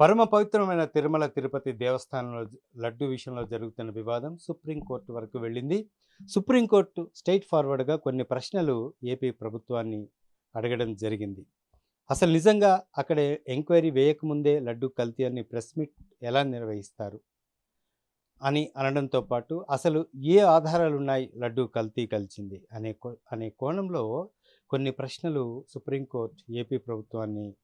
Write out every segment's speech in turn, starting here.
పరమ పవిత్రమైన తిరుమల తిరుపతి దేవస్థానంలో లడ్డు విషయంలో జరుగుతున్న వివాదం సుప్రీంకోర్టు వరకు వెళ్ళింది. సుప్రీంకోర్టు స్ట్రైట్ ఫార్వర్డ్గా కొన్ని ప్రశ్నలు ఏపీ ప్రభుత్వాన్ని అడగడం జరిగింది. అసలు నిజంగా అక్కడ ఎంక్వైరీ వేయకముందే లడ్డు కల్తీ అని ప్రెస్ మీట్ ఎలా నిర్వహిస్తారు? అని అనడంతో పాటు అసలు ఏ ఆధారాలు ఉన్నాయి లడ్డు కల్తీ కలిసింది అనే కో- అనే కోణంలో కొన్ని ప్రశ్నలు సుప్రీంకోర్టు ఏపీ ప్రభుత్వాన్ని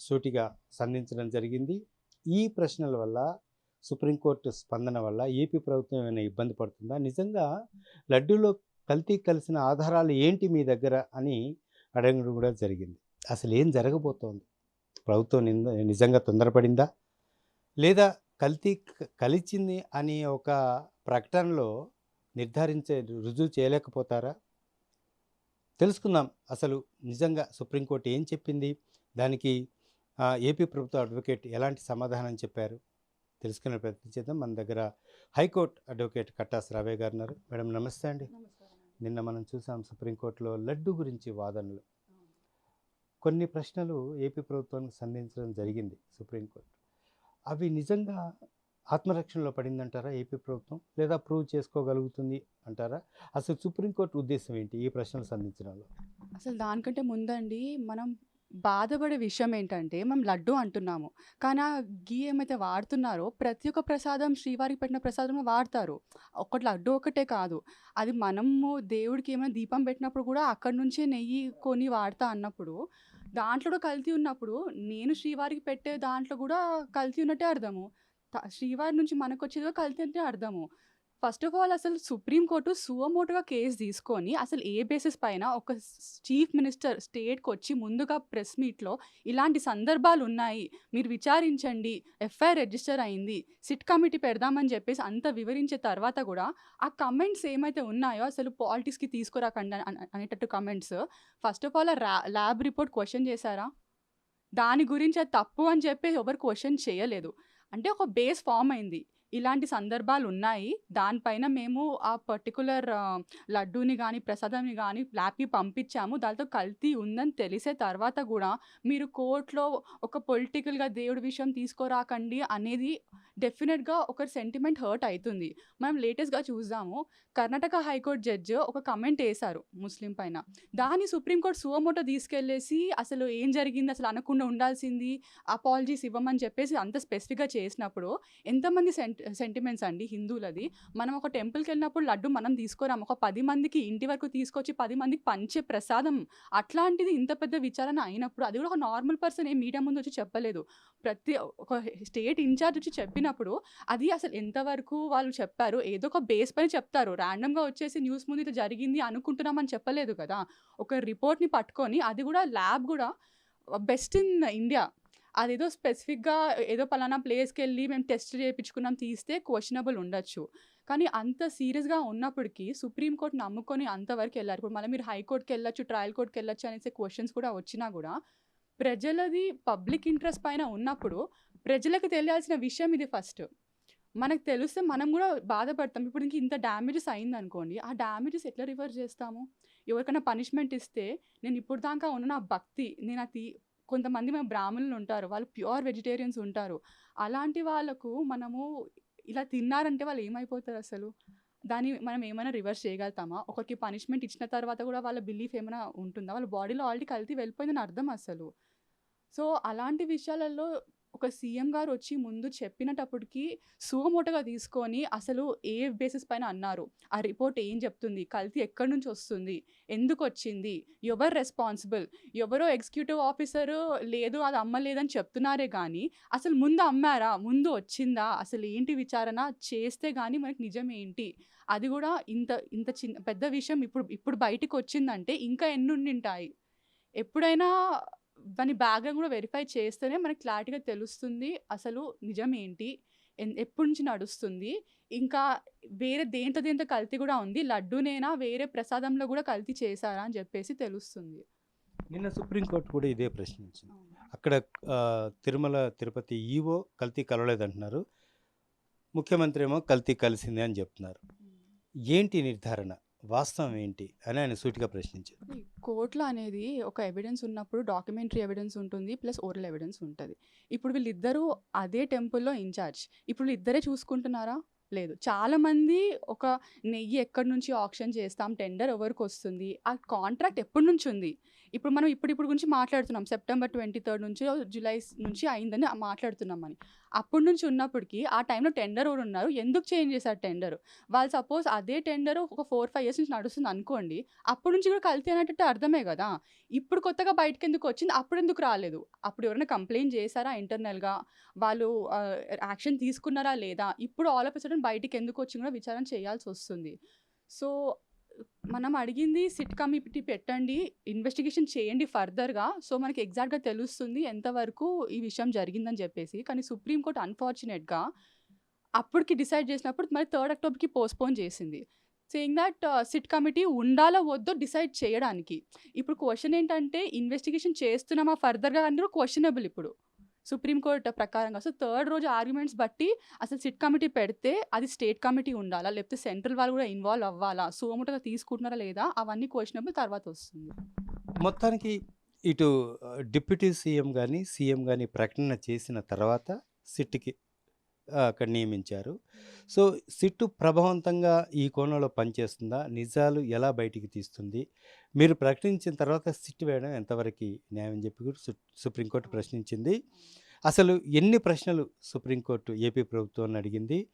సూటిగా సంధించడం జరిగింది. ఈ ప్రశ్నల వల్ల సుప్రీంకోర్టు స్పందన వల్ల ఏపీ ప్రభుత్వం ఏమైనా ఇబ్బంది పడుతుందా? నిజంగా లడ్డూలో కల్తీ కలిసిన ఆధారాలు ఏంటి మీ దగ్గర అని అడగడం కూడా జరిగింది. అసలు ఏం జరగబోతోంది? ప్రభుత్వం నింద- నిజంగా తొందరపడిందా? లేదా కల్తీ కలిచింది అని ఒక ప్రకటనలో నిర్ధారించే రుజువు చేయలేకపోతారా? తెలుసుకుందాం. అసలు నిజంగా సుప్రీంకోర్టు ఏం చెప్పింది? దానికి ఏపీ ప్రభుత్వ అడ్వకేట్ ఎలాంటి సమాధానం చెప్పారు? తెలుసుకునే ప్రయత్నం చేద్దాం. మన దగ్గర హైకోర్టు అడ్వకేట్ కట్టాస్ రావే గారు ఉన్నారు. మేడం నమస్తే అండి. నిన్న మనం చూసాం సుప్రీంకోర్టులో లడ్డు గురించి వాదనలు. కొన్ని ప్రశ్నలు ఏపీ ప్రభుత్వానికి సంధించడం జరిగింది సుప్రీంకోర్టు. అవి నిజంగా ఆత్మరక్షణలో పడిందంటారా ఏపీ ప్రభుత్వం? లేదా ప్రూవ్ చేసుకోగలుగుతుంది అంటారా? అసలు సుప్రీంకోర్టు ఉద్దేశం ఏంటి ఈ ప్రశ్నలు సంధించడంలో? అసలు దానికంటే ముందండి మనం బాధపడే విషయం ఏంటంటే మనం లడ్డు అంటున్నాము. కానీ ఆ గీ ఏమైతే వాడుతున్నారో ప్రతి ఒక్క ప్రసాదం శ్రీవారికి పెట్టిన ప్రసాదం వాడతారు. ఒకటి లడ్డు ఒకటే కాదు. అది మనము దేవుడికి ఏమైనా దీపం పెట్టినప్పుడు కూడా అక్కడి నుంచే నెయ్యి కొని వాడతా అన్నప్పుడు దాంట్లో కూడా కల్తీ ఉన్నప్పుడు నేను శ్రీవారికి పెట్టే దాంట్లో కూడా కల్తీ ఉన్నట్టే అర్థము. త- శ్రీవారి నుంచి మనకు వచ్చేది కల్తీ అంటే అర్థము. ఫస్ట్ ఆఫ్ ఆల్ అసలు సుప్రీంకోర్టు సువమోటుగా కేసు తీసుకొని అసలు ఏ బేసిస్ పైన ఒక చీఫ్ మినిస్టర్ స్టేట్కి వచ్చి ముందుగా ప్రెస్ మీట్లో ఇలాంటి సందర్భాలు ఉన్నాయి మీరు విచారించండి ఎఫ్ఐఆర్ రిజిస్టర్ అయింది సిట్ కమిటీ పెడదామని చెప్పేసి అంత వివరించే తర్వాత కూడా ఆ కమెంట్స్ ఏమైతే ఉన్నాయో అసలు పాలిటిక్స్కి తీసుకురాకండి అనేటట్టు కమెంట్స్ ఫస్ట్ ఆఫ్ ఆల్ ఆ ల్యాబ్ రిపోర్ట్ క్వశ్చన్ చేశారా? దాని గురించి అది తప్పు అని చెప్పి ఎవరు క్వశ్చన్ చేయలేదు. అంటే ఒక బేస్ ఫామ్ అయింది. ఇలాంటి సందర్భాలు ఉన్నాయి. దానిపైన మేము ఆ పర్టికులర్ లడ్డూని కానీ ప్రసాదాన్ని కానీ ల్యాబ్కి పంపించాము. దాంతో కల్తీ ఉందని తెలిసే తర్వాత కూడా మీరు కోర్టులో ఒక పొలిటికల్గా దేవుడి విషయం తీసుకురాకండి అనేది డెఫినెట్గా ఒక సెంటిమెంట్ హర్ట్ అవుతుంది మనం లేటెస్ట్గా చూద్దాము కర్ణాటక హైకోర్టు జడ్జి ఒక కమెంట్ వేశారు ముస్లిం పైన. దాన్ని సుప్రీంకోర్టు సువమోటో తీసుకెళ్ళేసి అసలు ఏం జరిగింది అసలు అనకుండా ఉండాల్సింది అపాలజీస్ ఇవ్వమని చెప్పేసి అంత స్పెసిఫిక్గా చేసినప్పుడు ఎంతమంది సెంట్ సెంటిమెంట్స్ అండి హిందువులది. మనం ఒక టెంపుల్కి వెళ్ళినప్పుడు లడ్డు మనం తీసుకోరాం ఒక పది మందికి ఇంటి వరకు తీసుకొచ్చి పది మందికి పంచే ప్రసాదం అట్లాంటిది ఇంత పెద్ద విచారణ అయినప్పుడు అది కూడా ఒక నార్మల్ పర్సన్ ఏ మీడియా ముందు వచ్చి చెప్పలేదు. ప్రతి ఒక స్టేట్ ఇన్ఛార్జ్ వచ్చి చెప్పినప్పుడు అది అసలు ఎంతవరకు వాళ్ళు చెప్పారు? ఏదో ఒక బేస్ పైన చెప్తారు. ర్యాండమ్గా వచ్చేసి న్యూస్ ముందు ఇది జరిగింది అనుకుంటున్నామని చెప్పలేదు కదా. ఒక రిపోర్ట్ని పట్టుకొని అది కూడా ల్యాబ్ కూడా బెస్ట్ ఇన్ ఇండియా అదేదో స్పెసిఫిక్గా ఏదో పలానా ప్లేస్కి వెళ్ళి మేము టెస్ట్ చేయించుకున్నాం తీస్తే క్వశ్చనబుల్ ఉండొచ్చు. కానీ అంత సీరియస్గా ఉన్నప్పటికీ సుప్రీంకోర్టు నమ్ముకొని అంతవరకు వెళ్ళారు ఇప్పుడు మళ్ళీ మీరు హైకోర్టుకి వెళ్ళొచ్చు ట్రయల్ కోర్టుకి వెళ్ళొచ్చు అనేసి క్వశ్చన్స్ కూడా వచ్చినా కూడా ప్రజలది పబ్లిక్ ఇంట్రెస్ట్ పైన ఉన్నప్పుడు ప్రజలకు తెలియాల్సిన విషయం ఇది ఫస్ట్. మనకు తెలిస్తే మనం కూడా బాధపడతాం. ఇప్పుడు ఇంక ఇంత డ్యామేజెస్ అయింది అనుకోండి ఆ డ్యామేజెస్ ఎట్లా రివర్స్ చేస్తాము? ఎవరికైనా పనిష్మెంట్ ఇస్తే నేను ఇప్పుడు దాకా ఉన్న నా భక్తి నేను అది కొంతమంది మన బ్రాహ్మణులు ఉంటారు వాళ్ళు ప్యూర్ వెజిటేరియన్స్ ఉంటారు. అలాంటి వాళ్ళకు మనము ఇలా తిన్నారంటే వాళ్ళు ఏమైపోతారు అసలు? దాన్ని మనం ఏమైనా రివర్స్ చేయగలుగుతామా? ఒకరికి పనిష్మెంట్ ఇచ్చిన తర్వాత కూడా వాళ్ళ బిలీఫ్ ఏమైనా ఉంటుందా? వాళ్ళ బాడీలో ఆల్రెడీ కల్తీ వెళ్ళిపోయిందని అర్థం అసలు. సో అలాంటి విషయాలలో ఒక సీఎం గారు వచ్చి ముందు చెప్పినటప్పటికి సువమోటగా తీసుకొని అసలు ఏ బేసిస్ పైన అన్నారు. ఆ రిపోర్ట్ ఏం చెప్తుంది? కల్తీ ఎక్కడి నుంచి వస్తుంది? ఎందుకు వచ్చింది? ఎవరు రెస్పాన్సిబుల్ ఎవరో ఎగ్జిక్యూటివ్ ఆఫీసర్ లేదు అది అమ్మలేదని చెప్తున్నారే కానీ అసలు ముందు అమ్మారా? ముందు వచ్చిందా? అసలు ఏంటి విచారణ? చేస్తే కానీ మనకి నిజం ఏంటి? అది కూడా ఇంత ఇంత చిన్న పెద్ద విషయం ఇప్పుడు ఇప్పుడు బయటికి వచ్చిందంటే ఇంకా ఎన్నుండింటాయి? ఎప్పుడైనా దాని బ్యాక్గ్రౌండ్ కూడా వెరిఫై చేస్తేనే మనకి క్లారిటీగా తెలుస్తుంది అసలు నిజం ఏంటి ఎప్పటి నుంచి నడుస్తుంది. ఇంకా వేరే దేంతో దేంతో కల్తీ కూడా ఉంది. లడ్డూనేనా వేరే ప్రసాదంలో కూడా కల్తీ చేశారా అని చెప్పేసి తెలుస్తుంది. నిన్న సుప్రీంకోర్టు కూడా ఇదే ప్రశ్నించింది అక్కడ తిరుమల తిరుపతి ఈవో కల్తీ కలవలేదంటున్నారు. ముఖ్యమంత్రి ఏమో కల్తీ కలిసింది అని చెప్తున్నారు. ఏంటి నిర్ధారణ? వాస్తవం ఏంటి అని ఆయన సూటిగా ప్రశ్నించారు. కోర్టులో అనేది ఒక ఎవిడెన్స్ ఉన్నప్పుడు డాక్యుమెంటరీ ఎవిడెన్స్ ఉంటుంది ప్లస్ ఓరల్ ఎవిడెన్స్ ఉంటుంది. ఇప్పుడు వీళ్ళిద్దరూ అదే టెంపుల్లో ఇన్ఛార్జ్ ఇప్పుడు ఇద్దరే చూసుకుంటున్నారా? లేదు. చాలామంది ఒక నెయ్యి ఎక్కడి నుంచి ఆప్షన్ చేస్తాం టెండర్ ఎవరికి వస్తుంది? ఆ కాంట్రాక్ట్ ఎప్పటి నుంచి ఉంది? ఇప్పుడు మనం ఇప్పుడు ఇప్పుడు గురించి మాట్లాడుతున్నాం. సెప్టెంబర్ ట్వంటీ థర్డ్ నుంచి జూలై నుంచి అయిందని మాట్లాడుతున్నాం అని. అప్పటి నుంచి ఉన్నప్పటికీ ఆ టైంలో టెండర్ కూడా ఉన్నారు? ఎందుకు చేంజ్ చేశారు టెండర్? వాళ్ళు సపోజ్ అదే టెండర్ ఒక ఫోర్ ఫైవ్ ఇయర్స్ నుంచి నడుస్తుంది అనుకోండి అప్పటి నుంచి కూడా కల్తీ అనేటట్టు అర్థమే కదా. ఇప్పుడు కొత్తగా బయటకు ఎందుకు వచ్చింది? అప్పుడు ఎందుకు రాలేదు? అప్పుడు ఎవరైనా కంప్లైంట్ చేశారా ఇంటర్నల్గా? వాళ్ళు యాక్షన్ తీసుకున్నారా లేదా? ఇప్పుడు ఆల్ ఆఫ్ సడన్ బయటికి ఎందుకు వచ్చి కూడా విచారణ చేయాల్సి వస్తుంది. సో మనం అడిగింది సిట్ కమిటీ పెట్టండి ఇన్వెస్టిగేషన్ చేయండి ఫర్దర్గా. సో మనకి ఎగ్జాక్ట్గా తెలుస్తుంది ఎంతవరకు ఈ విషయం జరిగిందని చెప్పేసి. కానీ సుప్రీంకోర్టు అన్ఫార్చునేట్గా అప్పటికి డిసైడ్ చేసినప్పుడు మరి థర్డ్ అక్టోబర్కి పోస్ట్పోన్ చేసింది. సేయింగ్ దట్ సిట్ కమిటీ ఉండాలో వద్దో డిసైడ్ చేయడానికి. ఇప్పుడు క్వశ్చన్ ఏంటంటే ఇన్వెస్టిగేషన్ చేస్తున్నామా ఫర్దర్గా అందరూ క్వశ్చనబుల్ ఇప్పుడు. సుప్రీంకోర్టు ప్రకారంగా. సో థర్డ్ రోజు ఆర్గ్యుమెంట్స్ బట్టి అసలు సిట్ కమిటీ పెడితే అది స్టేట్ కమిటీ ఉండాలా? లేకపోతే సెంట్రల్ వాళ్ళు కూడా ఇన్వాల్వ్ అవ్వాలా? సోముటగా తీసుకుంటున్నారా లేదా? అవన్నీ క్వశ్చనబుల్ తర్వాత వస్తుంది. మొత్తానికి ఇటు డిప్యూటీ సీఎం కానీ సీఎం కానీ ప్రకటన చేసిన తర్వాత సిట్కి అక్కడ నియమించారు. సో సిట్టు ప్రభావవంతంగా ఈ కోణంలో పనిచేస్తుందా? నిజాలు ఎలా బయటికి తీస్తుంది? మీరు ప్రకటించిన తర్వాత సిట్ వేయడం ఎంతవరకు న్యాయం చెప్పి కూడా సు- సుప్రీంకోర్టు ప్రశ్నించింది. అసలు ఎన్ని ప్రశ్నలు సుప్రీంకోర్టు ఏపీ ప్రభుత్వాన్ని అడిగింది?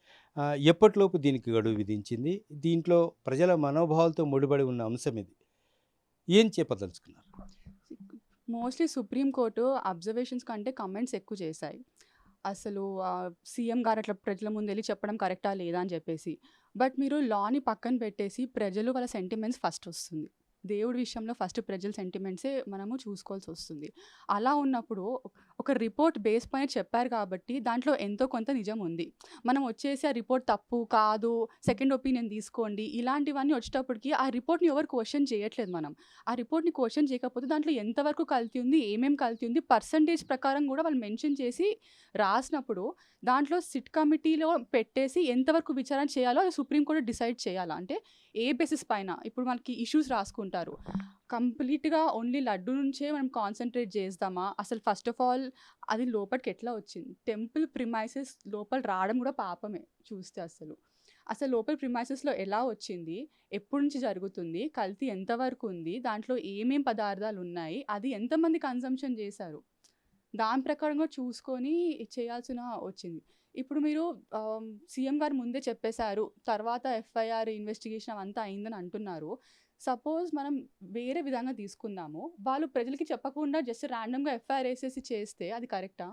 ఎప్పటిలోపు దీనికి గడువు విధించింది? దీంట్లో ప్రజల మనోభావాలతో ముడిపడి ఉన్న అంశం ఇది. ఏం చెప్పదలుచుకున్నారు? మోస్ట్లీ సుప్రీంకోర్టు అబ్జర్వేషన్స్ కంటే కమెంట్స్ ఎక్కువ చేశాయి. అసలు సీఎం గారు అట్లా ప్రజల ముందు వెళ్ళి చెప్పడం కరెక్టా లేదా అని చెప్పేసి. బట్ మీరు లాని పక్కన పెట్టేసి ప్రజలు వాళ్ళ సెంటిమెంట్స్ ఫస్ట్ వస్తుంది. దేవుడి విషయంలో ఫస్ట్ ప్రజల సెంటిమెంట్సే మనము చూసుకోవాల్సి వస్తుంది. అలా ఉన్నప్పుడు ఒక రిపోర్ట్ బేస్ పైన చెప్పారు కాబట్టి దాంట్లో ఎంతో కొంత నిజం ఉంది. మనం వచ్చేసి ఆ రిపోర్ట్ తప్పు కాదు సెకండ్ ఒపీనియన్ తీసుకోండి ఇలాంటివన్నీ వచ్చేటప్పటికి ఆ రిపోర్ట్ని ఎవరు క్వశ్చన్ చేయట్లేదు మనం. ఆ రిపోర్ట్ని క్వశ్చన్ చేయకపోతే దాంట్లో ఎంతవరకు కల్తీ ఉంది ఏమేం కల్తీ ఉంది పర్సంటేజ్ ప్రకారం కూడా వాళ్ళు మెన్షన్ చేసి రాసినప్పుడు దాంట్లో సిట్ కమిటీలో పెట్టేసి ఎంతవరకు విచారణ చేయాలో అది సుప్రీంకోర్టు డిసైడ్ చేయాలా? అంటే ఏ బేసిస్ పైన ఇప్పుడు మనకి ఇష్యూస్ రాసుకుంటారు. కంప్లీట్గా ఓన్లీ లడ్డు నుంచే మనం కాన్సన్ట్రేట్ చేద్దామా అసలు ఫస్ట్ ఆఫ్ ఆల్ అది లోపలికి ఎట్లా వచ్చింది? టెంపుల్ ప్రిమైసెస్ లోపల రావడం కూడా పాపమే చూస్తే అసలు. అసలు లోపల ప్రిమైసెస్లో ఎలా వచ్చింది? ఎప్పటి నుంచి జరుగుతుంది? కల్తీ ఎంతవరకు ఉంది? దాంట్లో ఏమేం పదార్థాలు ఉన్నాయి? అది ఎంతమంది కన్సంప్షన్ చేశారు? దాని ప్రకారంగా చూసుకొని చేయాల్సిన వచ్చింది. ఇప్పుడు మీరు సీఎం గారు ముందే చెప్పేశారు తర్వాత ఎఫ్ఐఆర్ ఇన్వెస్టిగేషన్ అవంతా అయిందని అంటున్నారు. సపోజ్ మనం వేరే విధంగా తీసుకుందాము వాళ్ళు ప్రజలకి చెప్పకుండా జస్ట్ ర్యాండమ్గా ఎఫ్ఐఆర్ వేసేసి చేస్తే అది కరెక్టా?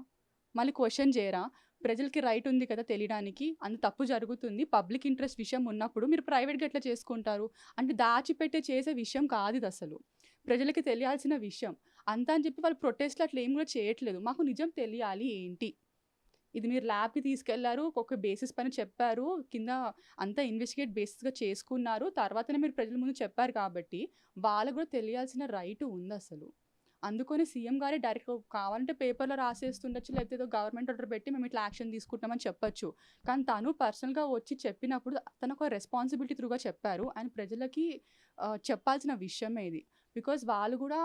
మళ్ళీ క్వశ్చన్ చేయరా? ప్రజలకి రైట్ ఉంది కదా తెలియడానికి అంత తప్పు జరుగుతుంది పబ్లిక్ ఇంట్రెస్ట్ విషయం ఉన్నప్పుడు మీరు ప్రైవేట్గా ఎట్లా చేసుకుంటారు? అంటే దాచిపెట్టే చేసే విషయం కాదు ఇది అసలు. ప్రజలకి తెలియాల్సిన విషయం. అంతా అని చెప్పి వాళ్ళు ప్రొటెస్ట్లు అట్లా ఏం కూడా చేయట్లేదు. మాకు నిజం తెలియాలి ఏంటి? ఇది మీరు ల్యాబ్కి తీసుకెళ్ళారు ఒక బేసిస్ పైన చెప్పారు కింద అంతా ఇన్వెస్టిగేట్ బేసిస్గా చేసుకున్నారు తర్వాతనే మీరు ప్రజల ముందు చెప్పారు కాబట్టి వాళ్ళకు కూడా తెలియాల్సిన రైట్ ఉంది అసలు అందుకని సీఎం గారే డైరెక్ట్ కావాలంటే పేపర్లో రాసేస్తుండొచ్చు లేకపోతే ఏదో గవర్నమెంట్ ఆర్డర్ పెట్టి మేము ఇట్లా యాక్షన్ తీసుకుంటామని చెప్పొచ్చు. కానీ తను పర్సనల్గా వచ్చి చెప్పినప్పుడు తను ఒక రెస్పాన్సిబిలిటీ త్రూగా చెప్పారు. అండ్ ప్రజలకి చెప్పాల్సిన విషయమే ఇది. బికాజ్ వాళ్ళు కూడా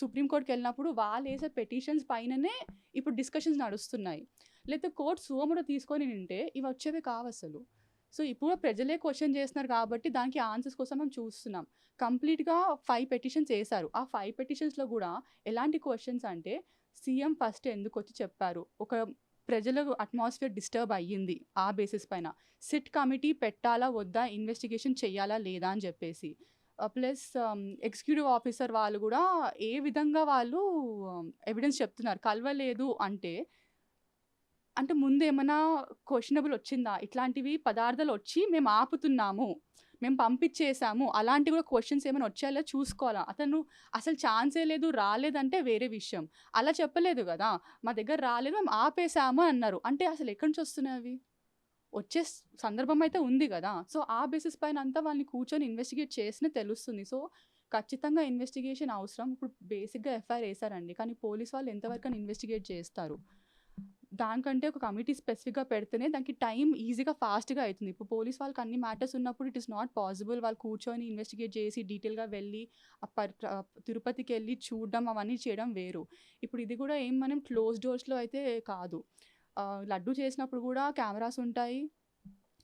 సుప్రీంకోర్టుకి వెళ్ళినప్పుడు వాళ్ళు వేసే పెటిషన్స్ పైననే ఇప్పుడు డిస్కషన్స్ నడుస్తున్నాయి. లేకపోతే కోర్టు సోముడు తీసుకొని నింటే ఇవి వచ్చేవి కావు అసలు. సో ఇప్పుడు ప్రజలే క్వశ్చన్ చేస్తున్నారు కాబట్టి దానికి ఆన్సర్స్ కోసం మేము చూస్తున్నాం. కంప్లీట్గా ఫైవ్ పెటిషన్స్ వేశారు. ఆ ఫైవ్ పెటిషన్స్లో కూడా ఎలాంటి క్వశ్చన్స్ అంటే సీఎం ఫస్ట్ ఎందుకు వచ్చి చెప్పారు? ఒక ప్రజల అట్మాస్ఫియర్ డిస్టర్బ్ అయ్యింది ఆ బేసిస్ పైన. సిట్ కమిటీ పెట్టాలా వద్దా? ఇన్వెస్టిగేషన్ చేయాలా లేదా? అని చెప్పేసి. ప్లస్ ఎగ్జిక్యూటివ్ ఆఫీసర్ వాళ్ళు కూడా ఏ విధంగా వాళ్ళు ఎవిడెన్స్ చెప్తున్నారు? కలవలేదు అంటే అంటే ముందు ఏమైనా క్వశ్చనబుల్ వచ్చిందా? ఇట్లాంటివి పదార్థాలు వచ్చి మేము ఆపుతున్నాము. మేము పంపించేసాము. అలాంటి కూడా క్వశ్చన్స్ ఏమైనా వచ్చాయో చూసుకోవాలా? అతను అసలు ఛాన్సే లేదు రాలేదంటే వేరే విషయం. అలా చెప్పలేదు కదా? మా దగ్గర రాలేదు మేము ఆపేసాము అన్నారు. అంటే అసలు ఎక్కడి నుంచి వస్తున్నాయి అవి? వచ్చే సందర్భం అయితే ఉంది కదా? సో ఆ బేసిస్ పైన అంతా వాళ్ళని కూర్చొని ఇన్వెస్టిగేట్ చేసిన తెలుస్తుంది. సో ఖచ్చితంగా ఇన్వెస్టిగేషన్ అవసరం. ఇప్పుడు బేసిక్గా ఎఫ్ఐఆర్ వేశారండి. కానీ పోలీస్ వాళ్ళు ఎంతవరకు ఇన్వెస్టిగేట్ చేస్తారు. దానికంటే ఒక కమిటీ స్పెసిఫిక్‌గా పెడితేనే దానికి టైం ఈజీగా, ఫాస్ట్‌గా అవుతుంది ఇప్పుడు పోలీస్ వాళ్ళకి అన్ని మ్యాటర్స్ ఉన్నప్పుడు ఇట్ ఇస్ నాట్ పాసిబుల్. వాళ్ళు కూర్చొని ఇన్వెస్టిగేట్ చేసి డీటెయిల్‌గా వెళ్ళి తిరుపతికి వెళ్ళి చూడడం అవన్నీ చేయడం వేరు. ఇప్పుడు ఇది కూడా ఏం మనం క్లోజ్ డోర్స్‌లో అయితే కాదు. లడ్డు చేసినప్పుడు కూడా కెమెరాస్ ఉంటాయి.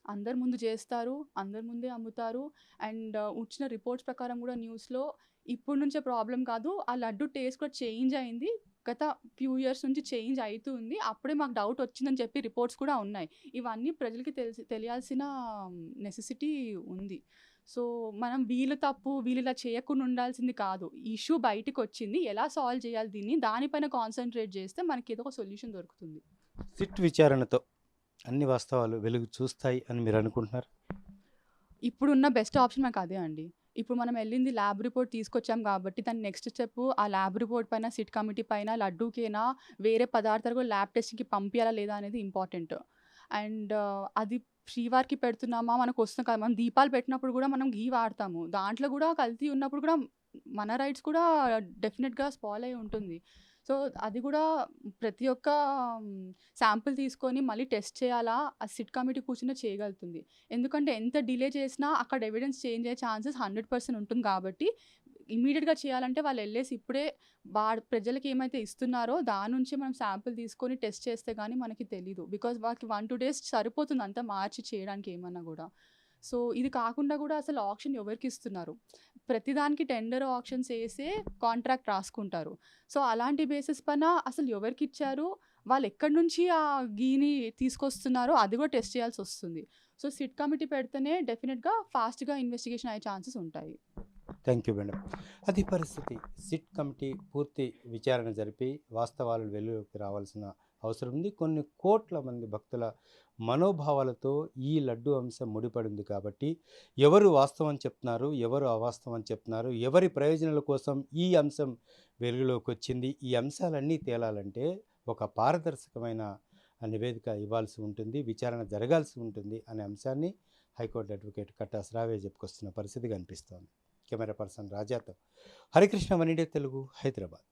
అందరి ముందు చేస్తారు. అందరి ముందే అమ్ముతారు. అండ్ వచ్చిన రిపోర్ట్స్ ప్రకారం కూడా న్యూస్‌లో ఇప్పుడు నుంచే ప్రాబ్లం కాదు. ఆ లడ్డు టేస్ట్ కూడా చేంజ్ అయింది. గత ఫ్యూ ఇయర్స్ నుంచి చేంజ్ అయితూ ఉంది. అప్పుడే మాకు డౌట్ వచ్చిందని చెప్పి రిపోర్ట్స్ కూడా ఉన్నాయి. ఇవన్నీ ప్రజలకి తెలిసి తెలియాల్సిన నెసెసిటీ ఉంది. సో, మనం వీళ్ళు తప్పు, వీళ్ళు ఇలా చేయకుండా ఉండాల్సింది కాదు. ఇష్యూ బయటికొచ్చింది. ఎలా సాల్వ్ చేయాలి దీన్ని? దానిపైన కాన్సంట్రేట్ చేస్తే మనకేదో ఒక సొల్యూషన్ దొరుకుతుంది. సిట్ విచారణతో అన్ని వాస్తవాలు వెలుగు చూస్తాయి అని మీరు అనుకుంటున్నారా? ఇప్పుడున్న బెస్ట్ ఆప్షన్ మనకు అదే అండి. ఇప్పుడు మనం వెళ్ళింది ల్యాబ్ రిపోర్ట్ తీసుకొచ్చాం కాబట్టి దాని నెక్స్ట్ స్టెప్ ఆ ల్యాబ్ రిపోర్ట్ పైన సిట్ కమిటీ పైన లడ్డూకేనా వేరే పదార్థాలు కూడా ల్యాబ్ టెస్ట్‌కి పంపించాలా లేదా అనేది ఇంపార్టెంట్. అండ్ అది శ్రీవారికి పెడుతున్నామా మనకు వస్తుంది కదా! మనం దీపాలు పెట్టినప్పుడు కూడా మనం ఘీ వాడతాము. దాంట్లో కూడా కల్తీ ఉన్నప్పుడు కూడా మన రైట్స్ కూడా డెఫినెట్గా స్పాయిల్ అయి ఉంటుంది. సో, అది కూడా ప్రతి ఒక్క శాంపుల్ తీసుకొని మళ్ళీ టెస్ట్ చేయాలా? ఆ సిట్ కమిటీ కూర్చునే చేయగలుగుతుంది. ఎందుకంటే ఎంత డిలే చేసినా అక్కడ ఎవిడెన్స్ చేంజ్ అయ్యే ఛాన్సెస్ 100% ఉంటుంది కాబట్టి ఇమీడియట్గా చేయాలంటే వాళ్ళు వెళ్ళేసి ఇప్పుడే వాడు ప్రజలకి ఏమైతే ఇస్తున్నారో దాని నుంచి మనం శాంపుల్ తీసుకొని టెస్ట్ చేస్తే కానీ మనకి తెలీదు. బికాజ్ వాళ్ళకి 1, 2 డేస్ సరిపోతుంది అంతా మార్చి చేయడానికి ఏమన్నా కూడా సో, ఇది కాకుండా కూడా అసలు ఆక్షన్ ఎవరికి ఇస్తున్నారు? ప్రతిదానికి టెండర్ ఆప్షన్స్ వేసే కాంట్రాక్ట్ రాసుకుంటారు. సో, అలాంటి బేసిస్ పైన అసలు ఎవరికిచ్చారు? వాళ్ళు ఎక్కడి నుంచి ఆ గీని తీసుకొస్తున్నారో అది కూడా టెస్ట్ చేయాల్సి వస్తుంది సో, సిట్ కమిటీ పెడితేనే డెఫినెట్గా ఫాస్ట్‌గా ఇన్వెస్టిగేషన్ అయ్యే ఛాన్సెస్ ఉంటాయి. Thank you madam. అది పరిస్థితి. సిట్ కమిటీ పూర్తి విచారణ జరిపి వాస్తవాలు వెలుగులోకి రావాల్సిన అవసరం ఉంది. కొన్ని కోట్ల మంది భక్తుల మనోభావాలతో ఈ లడ్డు అంశం ముడిపడింది కాబట్టి ఎవరు వాస్తవం చెప్తున్నారు? ఎవరు అవాస్తవం చెప్తున్నారు? ఎవరి ప్రయోజనాల కోసం ఈ అంశం వెలుగులోకి వచ్చింది ఈ అంశాలన్నీ తేలాలంటే ఒక పారదర్శకమైన నివేదిక ఇవ్వాల్సి ఉంటుంది. విచారణ జరగాల్సి ఉంటుంది అనే అంశాన్ని హైకోర్టు అడ్వకేట్ కట్టా శ్రావే చెప్పుకొస్తున్న పరిస్థితి కనిపిస్తోంది. కెమెరా పర్సన్ రాజాతో హరికృష్ణ వనిడే తెలుగు హైదరాబాద్.